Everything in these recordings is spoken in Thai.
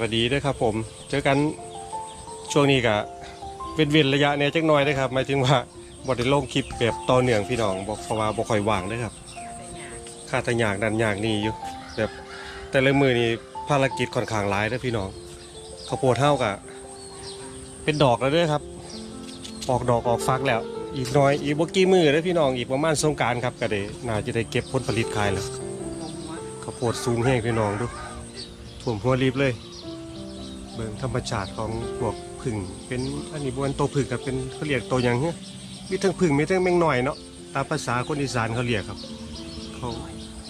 วัสดีด้วยครับ ผม เจอกันช่วงนี้กะเว้นเว้นระยะเนี่ยจักหน่อยนะครับหมายถึงว่าบอได้ลงคลิปแบบต่อเนื่องพี่น้องบอกเพราะว่าบ่ค่อยว่างนะครับค่าแต่ยากนั่นยากนี่อยู่แบบแต่ละมือนี่ภารกิจค่อนข้างหลายเด้อพี่น้องข้าวโพดเท่ากะเป็นดอกแล้วด้อครับ ออกดอกออกฟักแล้ว อีกหน้อยอีกบกี่มือเด้อพี่น้องอีกประมาณสงการครับก็ได้น่าจะได้เก็บผลผลิตขายแล้วข้าวโพดสูงแห้งพี่น้องดูถ่วมหัวรีบเลย บิ่งธรรมชาติของพวกผึ่งเป็นอันนี้บวนโตวผึ่งกับเป็นเขาเรียกโตวหยังเงี้ยมีทั้งผึ่งมีทั้งแมงหน่อยเนาะตามภาษาคนอีสานเขาเรียกครับเขา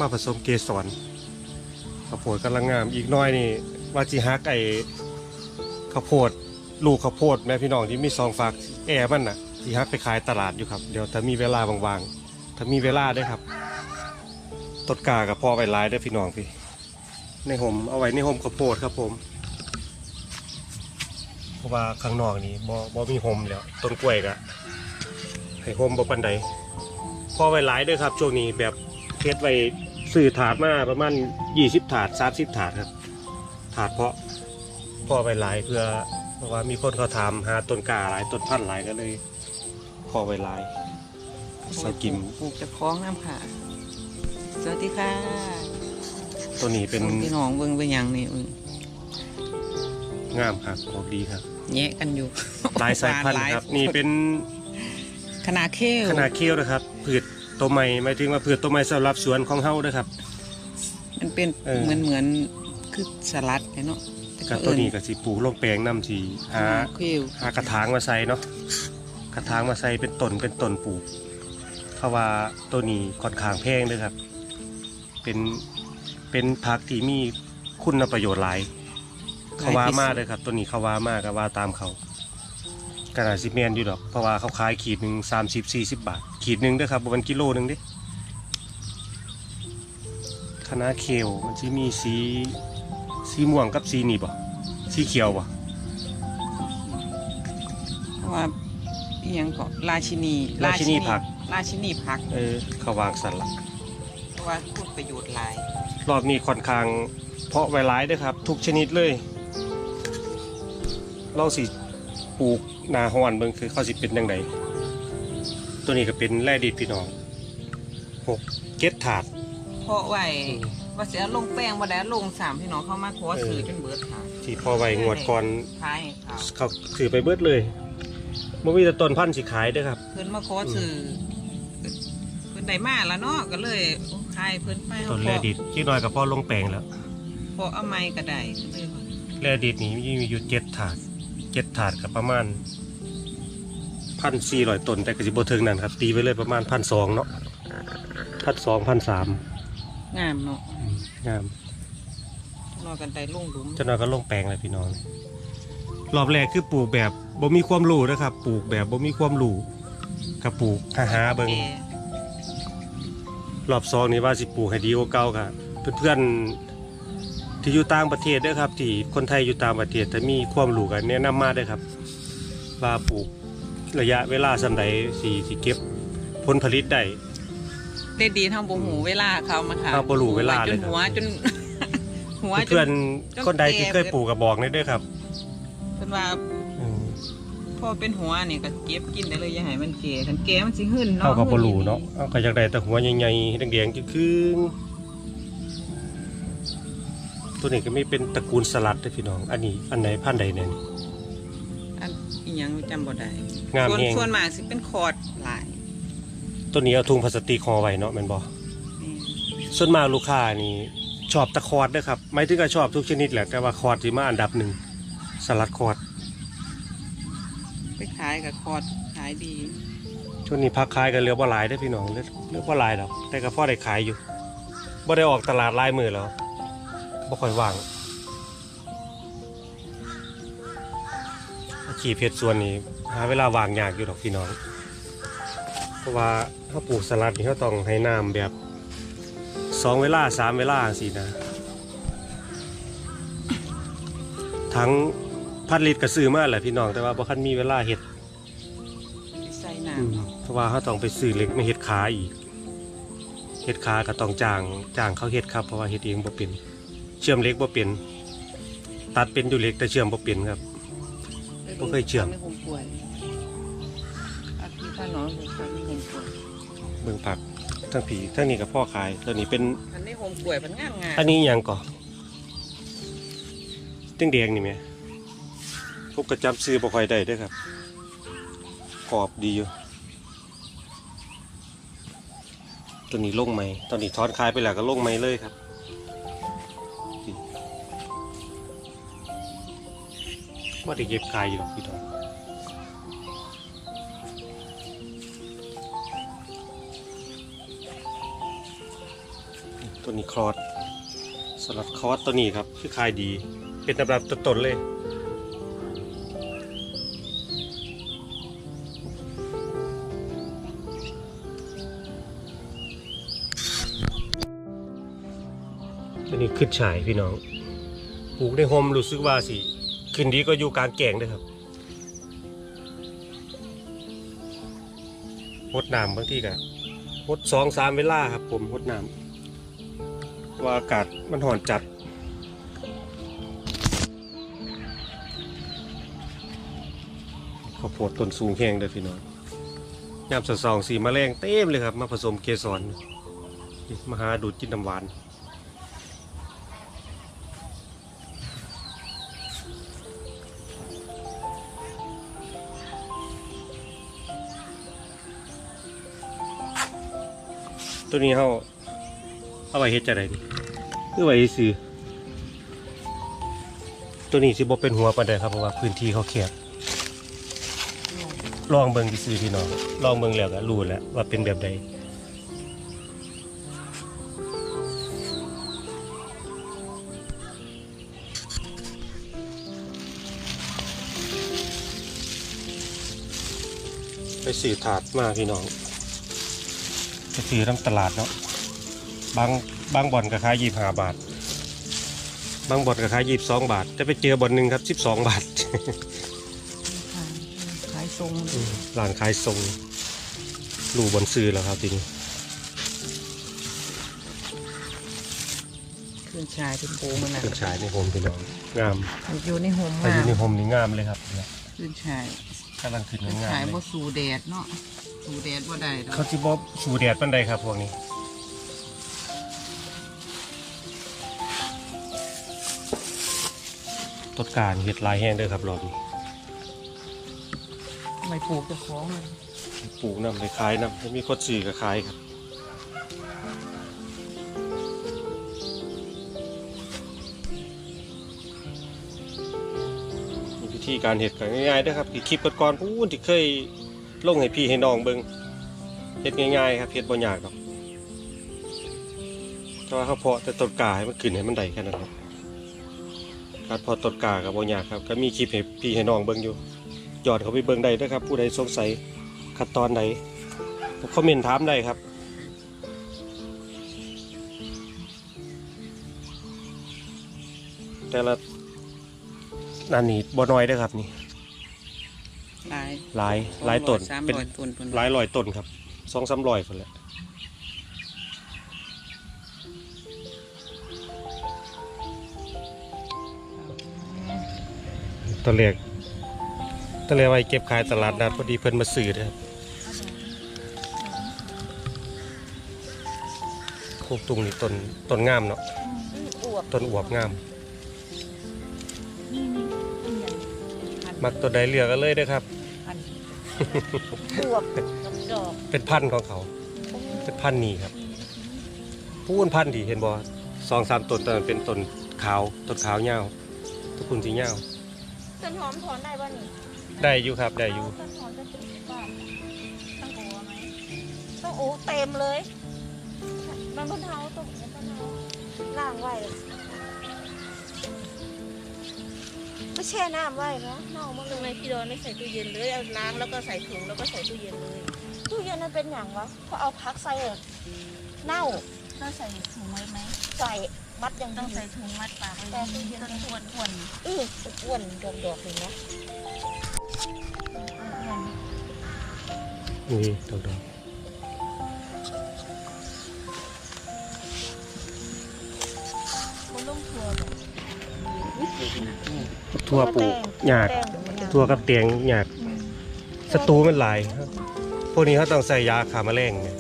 มาผสมเกสรข้าวโพดกำลังงามอีกน้อยนี่ว่าจิฮักไอข้าวโพดลูกข้าวโพดแม่พี่น้องที่มีซองฝากแอร์มันน่ะจิฮักไปขายตลาดอยู่ครับเดี๋ยวถ้ามีเวลาว่างๆถ้ามีเวลาได้ครับต้นกากับพ่อไปหลายได้พี่น้องพี่ในห่มเอาไว้ในห่มข้าวโพดครับผม เพราะว่าข้างนอกนี่บ่บ่มีห่มแล้วต้นกล้วยก็ให้ห่มบ่ปันใดพอไว้หลายเด้วยครับ ช่วงนี้แบบเทสไว้ซื้อถาดมาประมาณ20ถาด30ถาดครับถาดเพาะพอไว้หลายเพื่อเพราะว่ามีคนเขาถามหาต้นกล้าหลายต้นพันธุ์หลายก็เลยพอไว้หลายสกิมปลูกจะคล้องน้ำค่ะ สวัสดีค่ะ ตัวนี้เป็นพี่น้องเบิ่งเป็นหยังนี่เบิ่งงามครับออกดีครับ แยะกันอยู่ หลายสายพันธุ์ครับ นี่เป็นขนาดเข้วขนาดเคี้ยวนะครับพืชตัวใหม่หมายถึงว่าพืชตัวใหม่สำหรับสวนของเฮานะครับ มันเป็นเออ เหมือนเหมือนคือสลัดเนาะแต่กับตัวนี้ก็สิปลูกลงแปลงน้ำสีหา เข้วหากระถางมาใส่เนาะ กระถางมาใส่เป็นต้นเป็นต้นปลูก เพราะว่าตัวนี้ค่อนข้างแพงเลยครับ เป็น เป็นผักที่มีคุณประโยชน์หลาย เขาว่ามากเลยครับ ตัวนี้เขาว่ามากก็ว่าตามเขากระดาษซิเมนอยู่ดอก เพราะว่าเขาขายขีดหนึ่งสามสิบสี่สิบบาท ขีดหนึ่งเด้วยครับประมาณกิโลหนึ่งเดิคณะเคลมันจะมีสีสีม่วงกับสีนี่บ่สีเขียวบ่เพราะว่าอีหยังก็ราชินีราชินีผัก ราชินีผัก เออเขาวางสันละเพราะว่าพูดประโยชน์หลาย รอบนี้ค่อนข้างเพาะไว้หลายเด้วยครับ ทุกชนิดเลย เราสิปลูกหนาฮ้อนเบิ่งคือเขาสิเป็นยังไงตัวนี้ก็เป็นแร่ดีดพี่น้องหกเก็ดถาด เพราะไว้ว่าเสียลงแป้งบ่ได้ลงสามพี่น้องเข้ามาขอซื้อจนเบิดค่ะที่พอไว้งวดก่อนขายให้เขาเขาถือไปเบิดเลยบ่มีแต่ต้นพันธุ์สิขายเด้อครับ เพิ่นมาขอซื้อเพิ่นได้มาแล้วเนาะก็เลยโอ้ขายเพิ่นไปต้นแร่ดีดที่น้อยกับพ่อลงแปลงแล้วพอเอาไม้ก็ได้ก็เลยว่าแร่ดีดนี้มีอยู่เจ็ดถาด เจ็ดถาดกับประมาณพันสี่ร้อยต้นแต่ก็สิบ่ถึงนั่นครับ ตีไปเลยประมาณพันสองเนาะพันสองพันสามงามเนาะงามรอกันได้ลงหลุมเจ้าน้อยก็ลงแปลงเลยพี่น้องรอบแรกคือปลูกแบบบ่มีความรู้นะครับ ปลูกแบบบ่มีความรู้กับปลูกหาหาๆเบิ่งแก่รอบสองนี่ว่าสิปลูกให้ดีกว่าเก่าค่ะเพื่อนๆ ที่อยู่ต่างประเทศเด้อครับ ที่คนไทยอยู่ต่างประเทศถ้ามีความรู้กันแนะนำมาเด้อครับ ว่าปลูกระยะเวลาสำใดสิสิเก็บผลผลิตได้ได้ดีทางบ่หูเวลาเขามาค่ะเราบ่รู้เวลาเลยจนครับหัวจนหัวจเพื่อนจนๆคนใดที่แก่เคยปลูกก็บอกได้เด้อครับเพิ่นว่าอืมพอเป็นหัวนี่ก็เก็บกินได้เลยอย่าให้มันแก่คันแก่มันสิหื่นเนาะเขาก็บ่รู้เนาะเอาก็อยากได้แต่หัวใหญ่ๆแดงๆคือ ตัวนี้ก็มีเป็นตระกูลสลัดเด้อพี่น้อง อันนี้อันไหนพันธุ์ใดเนี่ย อันอีหยังจำบ่ได้งามส่วนแฮง ส่วนมากสิเป็นคอร์ดหลายตัวนี้เอาถุงพลาสติกห่อไว้เนาะแม่นบ่นี่ส่วนมากลูกค้านี่ชอบตะคอร์ดเด้อครับหมายถึงก็ชอบทุกชนิดแหละแต่ว่าคอร์ดสิมาอันดับหนึ่งสลัดคอร์ดไปขายกับคอร์ดขายดีช่วงนี้พักขายกันเหลือบ่หลายเด้อพี่น้องเหลือเหลือบ่หลายดอกแต่ก็พอได้ขายอยู่บ่ได้ออกตลาดหลายมือแล้ว บ่ค่อยว่างอาชีพเฮ็ดสวนนี่หาเวลาว่างยากอยู่ดอกพี่น้อง เพราะว่าถ้าปลูกสลัดนี่เขาต้องให้น้ำแบบสองเวลาสามเวลาสินะ ทั้งพันลิตรก็ซื้อมาแหละพี่น้องแต่ว่าบ่คันมีเวลาเฮ็ดไปใส่น้อืมเพราะว่าเขาต้องไปซื้อเหล็กมาเฮ็ดขาอีกเฮ็ดขาก็ต้องจ้างจ้างเขาเฮ็ดครับเพราะว่าเฮ็ดเองบ่เป็น เชื่อมเหล็กบ่เป็นำตัดเป็นอยู่เหล็กแต่เชื่อมบ่เป็นครับ บ่เคยเชื่อมไม่คงป่วยอาที่ข้าน้องคือข้าไม่คงป่วยเบิ่งผักทั้งผีทั้งนี้กับพ่อขายตัวนี้เป็นอันนี้คงป่วยมันงามงามอันนี้หยังก่อตึงแดงนี่แหมพวกกระจำซื้อบ่ค่อยได้เด้อครับกรอบดีอยู่ตัวนี้ลงไหมตอนนี้ทอนขายไปแล้วก็ลงไหมเลยครับ ว่าได้เก็บขายอยู่หรอกพี่ทองตัวนี้คลอดสลัดคอสตัวนี้ครับคือขายดี เป็นตำรับต้นๆเลยตัวนี้ขึ้นฉายพี่น้องปลูกในโฮมรู้สึกว่าสิ ขึ้นดีก็อยู่กลางแก่งด้วยครับหดน้ำบางที่ก็หดสองสามเวลาครับ ผมหดน้ำว่าอากาศมันห่อนจัดข้าวโพดต้นสูงแห้งเด้อพี่น้องยามสะสองสีมะแรงเต็มเลยครับ มาผสมเกสรมาหาดูดกินน้ำหวาน ตัวนี้เขาเอาไว้เฮ็ดจะไรนี่คือไว้ซื้อตัวนี้สิบ่เป็นหัวปานใดครับเพราะว่าพื้นที่เขาแคบลองเบิ่งซื้อพี่น้องลองเบิ่งแล้วก็รู้แล้วว่าเป็นแบบใดไปซื้อถาดมาพี่น้อง ไปซื้อน้ำตลาดเนาะบางบางบ่อนก็ขายยี่ห้าบาท บางบ่อนก็ขายยี่สิบสองบาท จะไปเจอบ่อนหนึ่งครับสิบสองบาทขายทรงร้านขายทรงรูบนซื้อแล้วครับทีนี้เครื่องชายเป็นโปมันนะเครื่องฉายในโฮมพี่น้องงามมันอยู่ในโฮมแต่มาอยู่ในโฮมนี่งามเลยครับเนี่ยเครื่องชายกำลังขึ้นเครื่องงามชายเลบ่ยสูแดดเนาะ สูแดดบ่ได้ดอกเขาจิบอบสูแดดปันใดครับพวกนี้ ต้นการเห็ดลายแห้งเด้อครับรอบนี้ไม่ปลูกเจะคล้าของเลยปลูกน้ำไปขายน้ำแล้วมีคนซื้อก็ขายครับ มีวิธีการเห็ดก็ง่ายๆเด้อครับที่คลิปก่อนๆพูนที่เคย ลงให้พี่ให้น้องเบิงเห็ดง่ายๆครับเห็ดบ่ยากหรอกแต่ว่าเขาเพาะแต่ต้นกาให้มันขึ้นให้มันได้แค่นั้นครับการเพาะต้นกากับบ่ยากครับก็มีคลิปให้พี่ให้น้องเบิงอยู่ยอดเขาไปเบิงได้เด้อครับ ผู้ใดสงสัยขั้นตอนใดคอมเมนต์ถามได้ครับแต่ละนั่นนี่บ่น้อยเด้อครับนี่ หลายหลายหลายต้นสามเป็นร้อยต้นต้นหลายร้อยต้นครับสองสามร้อยคนแหละตอนแรกตอนแรกไว้เก็บขายตลาดนัดพอดีเพิ่นมาซื้อนะครับโคกตุงนี่ต้นต้นงามเนาะอวบต้นอวบงาม มักตัวใดเลือกกันเลยเด้อครับพันอวบกับดอกเป็นพันธุ์ของเขา เป็นพันธุ์นี่ครับพูนพันธุ์ดีเห็นบ่สองสามต้นตอนนั้นเป็นต้นขาวต้นขาวเงาวทุกคนสีเงาวต้นหอมถอนได้ป่ะนี่ได้อยู่ครับได้อยู่ต้นหอมจะติดบ้านต้องโอ้ไหมต้องโอ้เต็มเลย มันบนเท้าตรงนี้บนเท้าล่างไว้ ก็แช่น้ำไว้เนาะเน่ามาเลทำไมยพี่ดอนไม่ใส่ตู้เย็นเลยเอาล้างแล้วก็ใส่ถุงแล้วก็ใส่ตู้เย็นเลยตู้เย็นมันเป็นอย่างวะพอเอาพักใส่เออเน่าต้องใส่ถุงไว้ไหมใส่มัดอย่างต้องดีใส่ถุงมัดปากไว้แต่ตู้เย็น ต้นอ้วนอ้วนอื้ออ้วนดอกดอกๆเลยนะนี่ดอกดอก ทั่วปลูกหยากแตงมันยากทั่วกับเตียงหยากอืมศัตรูมันหลายครับพวกนี้เขาต้องใส่ยาขาแมลงเนี่ย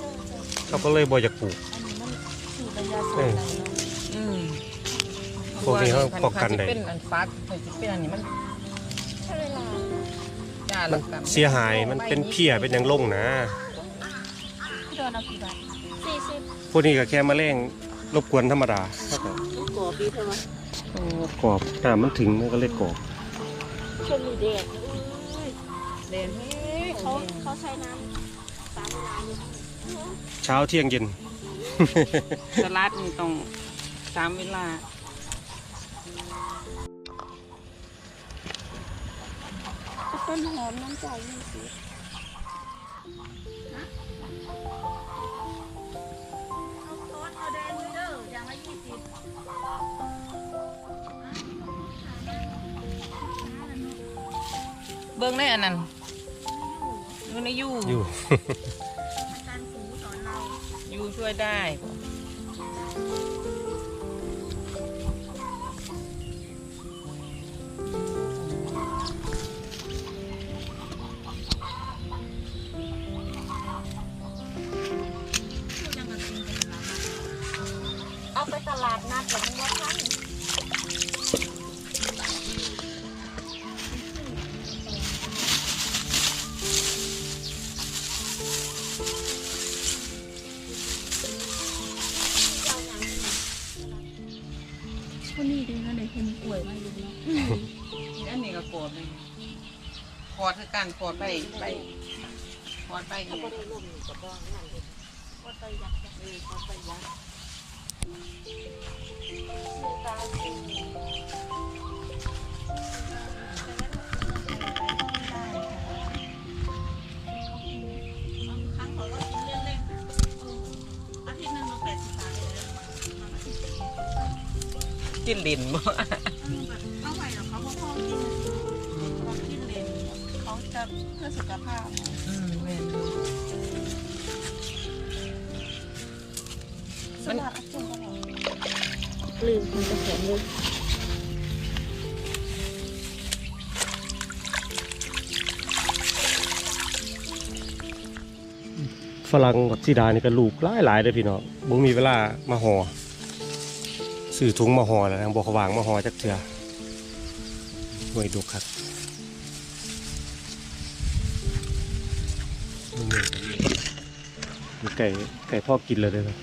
เขาก็เลยบ่อยากปลูกอันนี้มันสูตรระยะสูตรอะไรเนาะอืมพวกนี้เขาป้องกันได้เป็นอันฟักมันจะเป็นอันนี้มันใช้เวลาจ้ามัแล้นวกันเสียหายมันเป็นเพี้ยเป็นหยังลงนะพี่โดนเอากี่บาทสี่สิบพวกนี้ก็แค่แมลงรบกวนธรรมดาครับผมต้อง กรอบดีเท่าไหร่กรอบน้ำมันถึงมันก็เลยกรอบช่วงนี้แดดอุ้ยเด่นเขาเขาใช้น้ำตามเวลาอยู่เช้าเที่ยงเย็นสลัดนี่ต้องตามเวลาต้นหอมน้ำใจยี่สิบ เบิ้งในอันนั้นอยู่ในยูอยู่อาจารย์สูสอนเรายูช่วยได้เอาไปตลาดนัดแต่มันว่ คนนี้ดีนะเด็กเห็นป่วยมาอยู่เนาะอันนี้ก็โกดเลยกอดคือกันขอดไปไปขอดไปอีกก็ไปยักษ์เออก็ไปยักษ์ตา จิ้นลินบ่เอาไหวหรอเขาเพราะพ่อกินเขากินเลนเขาจะเพื่อสุขภาพอืมแม่นสลัดจุ่มก็หรอลืมมันจะแข็งเลยฝรั่งกับซีดานี่ก็ลูกหลายหลายๆเลยพี่น้องบ่มีเวลามาห่อ ซื้อถุงมาห่อแล้วนะบ่เขาวางมาห่อจักเทื่อหน่วยดุครับนี่ไก่ไก่พ่อกินเลยเด้อครับ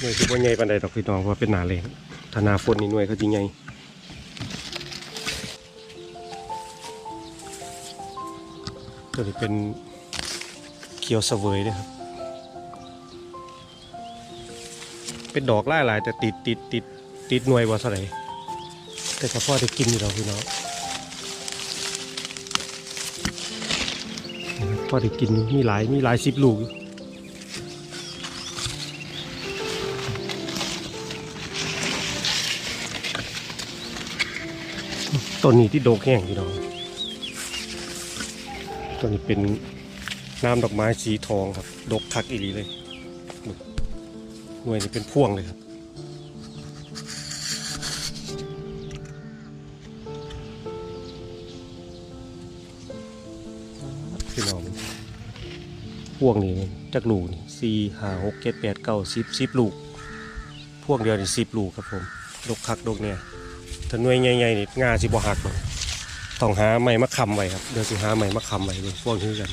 หน่วยคือบ่ใหญ่ปานใดดอกพี่น้องว่าเป็นหนาแรงถ้าหนาฝนนี่หน่วยเขาจริงใหญ่ตัวนี้เป็นเขียวเสวยด้วยครับ เป็นดอกหลายหลายแต่ติดติดติดติดหน่วยว่าเท่าไหร่แต่ก็พอได้กินอยู่เราพี่น้องพอได้กินมีหลายมีหลายสิบลูกต้นนี้ที่โดกแห้งพี่น้องต้นนี้เป็นน้ำดอกไม้สีทองครับ ดกคักอีหลีเลย หน่วยนี้เป็นพ่วงเลยครับพี่น้องพ่วงนี้จักลูกนี่สี่ห้าหกเจ็ดแปดเก้าสิบสิบลูกพ่วงเดียวนี่สิบลูกครับผมดกคักดกเนี่ยถ้าหน่วยใหญ่ๆนี่งาสิบ่หักต้องหาไม้มาค้ำไว้ครับเดี๋ยวสิหาไม้มาค้ำไว้เลยพ่วงที่กัน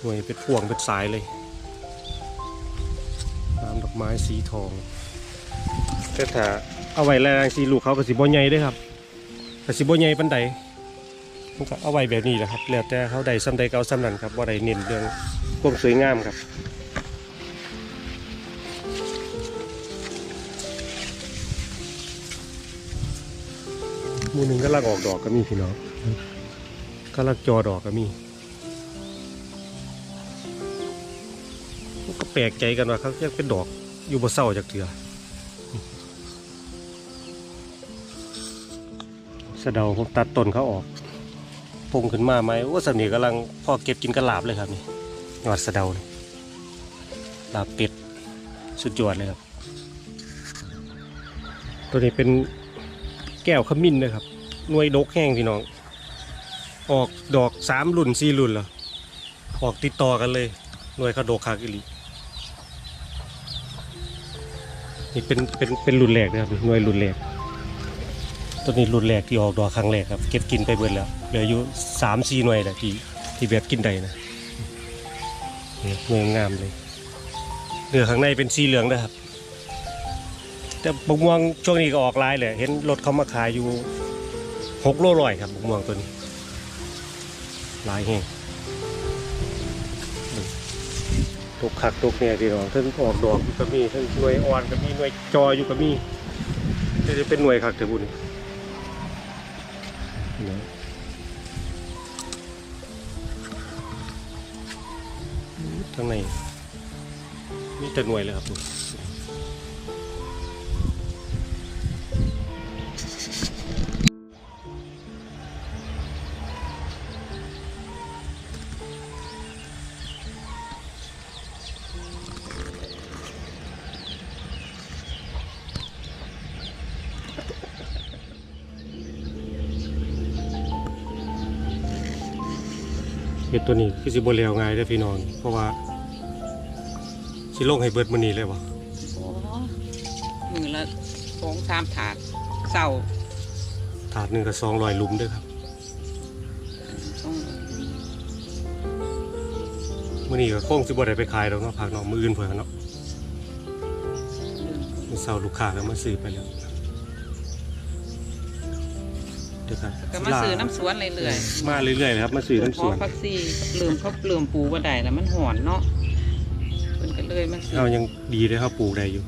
หน่วยเป็นพ่วงเป็นสายเลย ไม้สีทองแต่ถ้าเอาไว้แรงสีลูกเขาก็สิบ่ใหญ่เด้วยครับแต่สิบ่ใหญ่ปันใดมันก็เอาไว้แบบนี้แหละครับแล้วแต่เขาใดซ้ำใดเก่าซ้ำนั้นครับว่าใดเน้นเรื่องความสวยงามครับหมูหนึ่งก็ลักออกดอกก็มีพี่น้องก็ลักจอดอกก็มีก็แปลกใจกันว่าเขายังเป็นดอก อยู่บนเสาจากเถือสะเดาผมตัดต้นเขาออกพงขึ้นมาไหมว่าสนีกำลังพ่อเก็บกินกระลาบเลยครับนี่ยอดสะเดานี่ลาบเป็ดสุดยอดเลยครับ ตัวนี้เป็นแก้วขมิ้นนะครับหน่วยดกแห้งพี่น้อง ออกดอกสามรุ่นสี่รุ่นแล้วออกติดต่อกันเลยหน่วยเขาดกคากิลี นี่เป็นเป็นเป็นรุ่นแรกนะครับหน่วยรุ่นแรกต้นนี้รุ่นแรกที่ออกดอกครั้งแรกครับ เก็บกินไปเบิดแล้วเหลืออยู่สามสี่หน่วยแหละที่ที่แบบกินได้นะนี่หน่วยงามเลยเหลือข้างในเป็นสีเหลืองนะครับ แต่บกม่วงช่วงนี้ก็ออกลายเลยเห็นรถเขามาขายอยู่หกโลร้อยครับบกม่วงตัวนี้ลายแห้ง ตุกขักตุกเนี่ยพี่น้องท่านออกดอกอยู่ก็มีท่านหน่วยอ่อนก็มีหน่วยจออยู่ก็มีนี่จะเป็นหน่วยขักเถอะบุญนะข้างในมีแต่หน่วยเลยครับ เห็ดตัวนี้คือสิบเลวง่ายเด้อพี่น้อง เพราะว่าสิลงให้เบิดมื้อนี้เลยวะโอ้มือละสองสามถาดเศร้าถาดหนึ่งก็สองร้อยลุมเด้อครับต้องมื้อนี้ก็คงสิบ่ได้ไปขายดอกเนาะผักเนาะมื้ออื่นเพิ่นเนาะมื้อเช้าลูกค้าก็มาซื้อไปแล้ว กันก็มาซื้อน้ำสวนเรื่อยมาเรื่อยๆเลยครับ มาซื้อๆน้ำสเพราะวนพักซี่ลืมเขาลืมปูบ่ได้แล้วมันหอนเนาะเพิ่นก็เลยมาซื้อเรายังดีเลยครับปลูกได้อยู่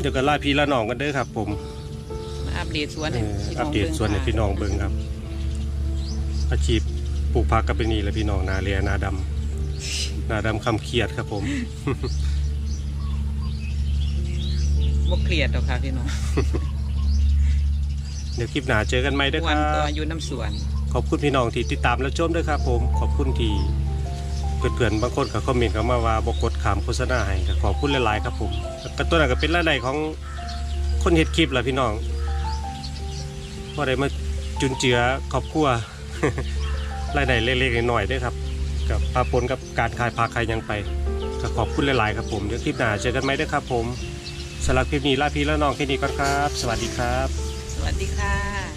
เดี๋ยวกันล่าพี่ละน้องกันเด้อครับ ผมมาอัปเดตสวนเอให้อพี่น้อัอปงเดตบิ่งส่วนในค่ะพี่น้องเบิ่งครับ อาชีพปลูกผักก็เป็นนี่แหละพี่น้องนาเรียนาดำนาดำคำเครียดครับ ผม บ่เครียดหรอกค่ะพี่น้องเดี๋ยวคลิปหน้าเจอกันไหมเด้อควัรันตัวบอยู่น้ำสวน ขอบคุณพี่น้องที่ติดตามและชมด้วยครับผม ขอบคุณที่เพื่อนๆบางคนก็คอมเมนต์เข้ามาว่าบกดขามโฆษณาให้ก็ขอบคุณหลายๆครับผมก็ตัวนั้นก็เป็นรายได้ของคนเฮ็ดคลิปแหละพี่น้องพอได้มาจุนเจือครอบครัว รายได้เล็กๆน้อยๆด้วยครับกับปาปนกับการขายผักขายหยังไปก็ขอบคุณหลายๆครับผมเดี๋ยวคลิปหน้าเจอกันไหมเด้อครับผมสำหรับคลิปนี้ลาพี่และน้องแค่นี้ก่อนครับ สวัสดีครับส วัสดีค่ะ